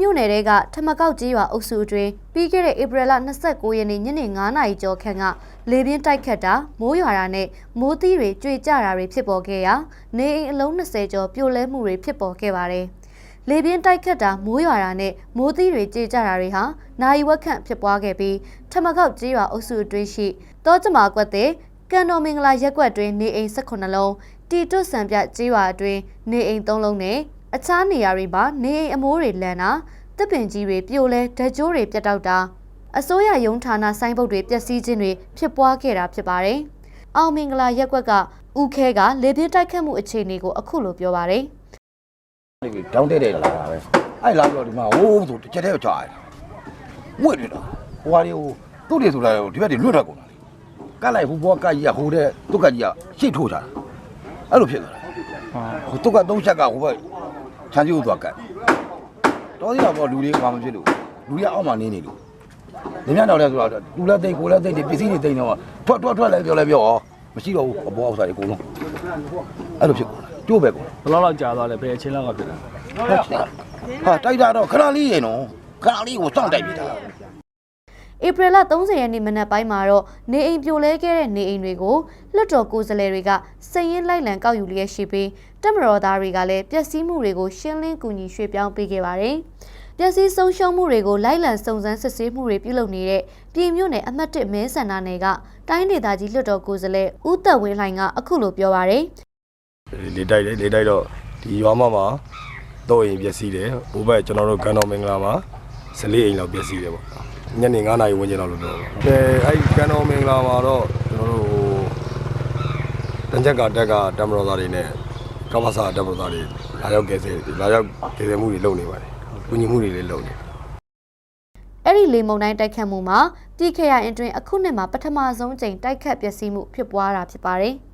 မြို့နယ်တဲကထမကောက်ကြီးရွာအုပ်စုအတွင်းပြီးခဲ့တဲ့ဧပြီလ29ရက်နေ့ညနေ9နာရီကျော်ခန့်ကလေပြင်းတိုက်ခတ်တာမိုးရွာတာနဲ့မိုးသီးတွေကြွေကျတာတွေဖြစ်ပေါ်ခဲ့ရာနေအိမ်အလုံး20ကျော်ပြိုလဲမှုတွေဖြစ်ပေါ်ခဲ့ပါတယ်။လေပြင်းတိုက်ခတ်တာမိုးရွာတာနဲ့မိုးသီးတွေကြေကျတာတွေဟာနိုင်ဝက်ခန့်ဖြစ်ပွားခဲ့ပြီးထမကောက်ကြီးရွာအုပ်စုအတွင်းရှိတောကျမာကွက်တဲ့ကန်တော်မင်္ဂလာရက်ကွက်တွင်နေအိမ်18လုံးတီတွတ်ဆံပြကြီးရွာအတွင်းနေအိမ်3လုံးနဲ့ အခြားနေရာတွေမှာနေအိမ်အမိုးတွေလန်တာတစ်ပင်ကြီးတွေပြိုလဲဓာတ်ကြိုးတွေပြတ်တောက်တာအစိုးရရုံးဌာနဆိုင်းဘုတ်တွေပျက်စီးခြင်းတွေဖြစ်ပွားခဲ့တာဖြစ်ပါတယ်။အောင်မင်္ဂလာရက်ကွက်ကဦးခဲကလေပြင်းတိုက်ခတ်မှုအခြေအနေကိုအခုလိုပြောပါတယ်နေပြီးတောင်းတဲ့တဲ့လာတာပဲအဲ့လာပြီးတော့ဒီမှာဟိုးဆိုတစ်ချက်တည်းကြာတယ်ဝွေ့နေတာဟိုဟာတွေဟိုသူ့တွေဆိုလာဒီဘက်တွေလွတ်ထွက်ကုန်တာလေကတ်လိုက်ဟိုဘောကကြီးကဟိုတဲ့သူ့ကကြီးကရှိတ်ထိုးထားတာအဲ့လိုဖြစ်သွားတာဟိုသူ့ကသုံးချက်ကဟိုဘက် ချမ်းကျိုးသွားကတ်တော်သေးတာပေါ့လူတွေကဘာမှဖြစ်လို့လူတွေကအောက်မှာနေနေလို့နေမြတော့လဲဆိုတော့လူလည်းတိတ်ကိုလည်းတိတ်တွေပစ္စည်းတွေတိတ်တော့ထွက်ထွက်ထွက်လဲပြောလဲပြောဩမရှိတော့ဘူးအပေါ်အောက်စားတွေအကုန်လုံးအဲ့လိုဖြစ်ကုန်တာကျိုးပဲကုန်ဘယ်လောက်လောက်ကြာသွားလဲဘယ်အချင်းလောက်ကဖြစ်တာဟာတိုက်တာတော့ခဏလေးရေနော်ခဏလေးကိုစောင့်တိုက်ပြတာ။ ဧပြီလ30ရက်နေ့မနက်ပိုင်းမှာတော့နေအိမ်ပြိုလဲခဲ့တဲ့နေအိမ်တွေကိုလွတ်တော်ကိုယ်စားလှယ်တွေကစည်ရင်လိုက်လံကောက်ယူလျက်ရှိပြီးတက်မတော်သားတွေကလည်းပျက်စီးမှုတွေကိုရှင်းလင်းကူညီရွှေ့ပြောင်းပေးခဲ့ပါတယ်။ပျက်စီးဆုံးရှုံးမှုတွေကိုလိုက်လံစုံစမ်းစစ်ဆေးမှုတွေပြုလုပ်နေတဲ့ပြည်မြို့နယ်အမှတ်1မဲဆန္ဒနယ်ကတိုင်းဒေသကြီးလွတ်တော်ကိုယ်စားလှယ်ဦးသက်ဝင်းလှိုင်ကအခုလိုပြောပါရယ်လေတိုက်တယ်လေတိုက်တော့ဒီရွာမမှာတော့အိမ်ပျက်စီးတယ်ဘိုးဘက်ကျွန်တော်တို့ကန်တော်မင်္ဂလာမှာ14အိမ်လောက်ပျက်စီးတယ်ပေါ့ ညနေ9နာရီဝန်းကျင်လောက်လို့ပြောပါအဲအဲ့ကန်တော်မင်္ဂလာမှာတော့ကျွန်တော်တို့တန်ချက်ကတက်ကတမတော်သားတွေနဲ့ကမ္ဘာစာတမတော်သားတွေလာရောက်ကဲဆဲလာရောက်ကဲဆဲမှုတွေလုပ်နေပါတယ်ကူညီမှုတွေလည်းလုပ်နေအဲ့ဒီလေမုန်တိုင်းတိုက်ခတ်မှုမှာပြည်ခရိုင်အတွင်းအခုနှစ်မှာပထမဆုံးကြိမ်တိုက်ခတ်ပျက်စီးမှုဖြစ်ပွားတာဖြစ်ပါတယ်။